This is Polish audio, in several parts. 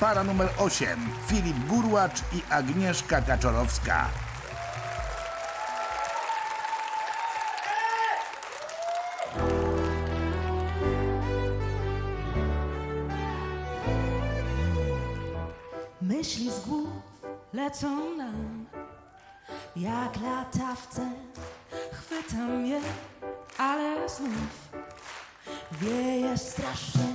para numer 8 Filip Gurłacz i Agnieszka Kaczorowska. Myśli z głów lecą nam jak latawce, chwytam je, ale znów wieje strasznie.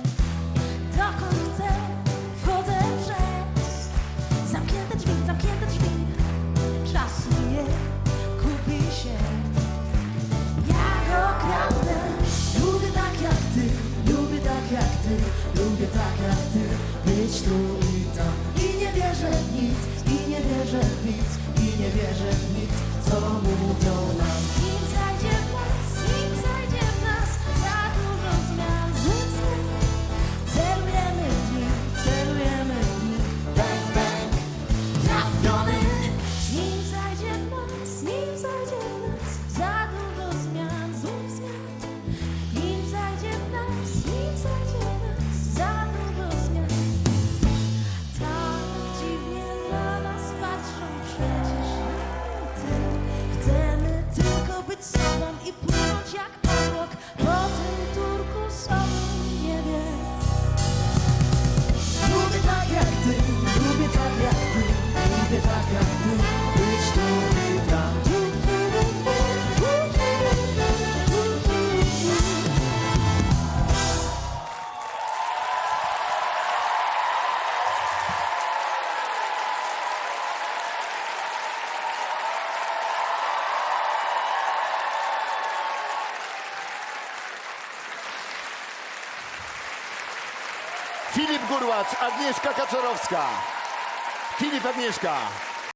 i płynąć jak obłok po tym Filip Gurłacz, Agnieszka Kaczorowska. Filip Agnieszka.